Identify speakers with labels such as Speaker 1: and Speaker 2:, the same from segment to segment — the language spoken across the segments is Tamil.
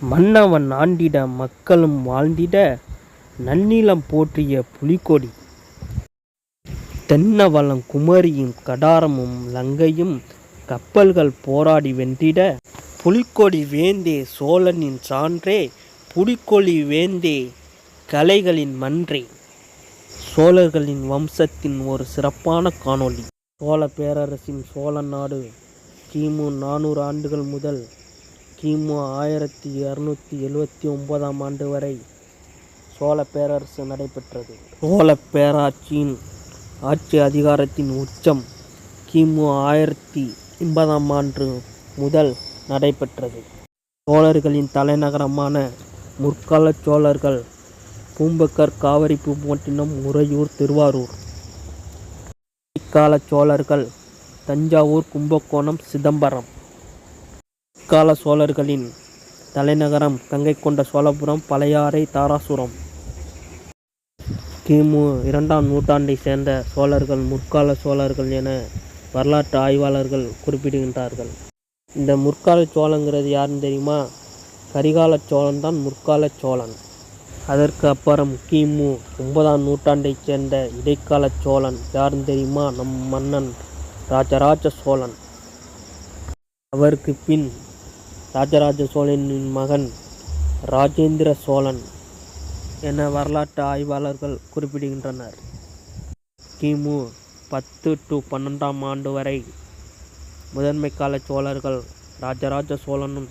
Speaker 1: மன்னவன் ஆண்டிட மக்களும் வாழ்ந்திட நன்னிலம் போற்றிய புலிக்கொடி. தென்னவளம் குமரியும் கடாரமும் லங்கையும் கப்பல்கள் போராடி வென்றிட புலிக்கொடி வேந்தே சோழனின் சான்றே புலிக்கொடி வேந்தே கலைகளின் மன்றே. சோழர்களின் வம்சத்தின் ஒரு சிறப்பான காணொளி. சோழ பேரரசின் சோழ நாடு கிமு நானூறு ஆண்டுகள் முதல் கிமு ஆயிரத்தி இரநூத்தி எழுவத்தி ஒன்பதாம் ஆண்டு வரை சோழ பேரரசு நடைபெற்றது. சோழ பேராட்சியின் ஆட்சி அதிகாரத்தின் உச்சம் கிமு ஆயிரத்தி எண்பதாம் ஆண்டு முதல் நடைபெற்றது. சோழர்களின் தலைநகரமான முற்கால சோழர்கள் பூம்பக்கர் காவிரி பூம்பட்டினம் உறையூர் திருவாரூர். இக்கால சோழர்கள் தஞ்சாவூர் கும்பகோணம் சிதம்பரம். பிற்கால சோழர்களின் தலைநகரம் கங்கை கொண்ட சோழபுரம் பழையாறை தாராசுரம். கிமு இரண்டாம் நூற்றாண்டை சேர்ந்த சோழர்கள் முற்கால சோழர்கள் என வரலாற்று ஆய்வாளர்கள் குறிப்பிடுகின்றார்கள். இந்த முற்கால சோழங்கிறது யாருன்னு தெரியுமா? கரிகால சோழன் தான் முற்கால சோழன். அதற்கு அப்புறம் கிமு ஒன்பதாம் நூற்றாண்டைச் சேர்ந்த இடைக்கால சோழன் யாருன்னு தெரியுமா? நம் மன்னன் ராஜராஜ சோழன். அவருக்கு பின் ராஜராஜ சோழனின் மகன் ராஜேந்திர சோழன் என வரலாற்று ஆய்வாளர்கள் குறிப்பிடுகின்றனர். கிமு பத்து டு பன்னெண்டாம் ஆண்டு வரை முதன்மை கால சோழர்கள் ராஜராஜ சோழனும்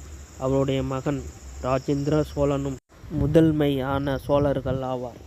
Speaker 1: அவருடைய மகன் ராஜேந்திர சோழனும் முதன்மையான சோழர்கள் ஆவார்.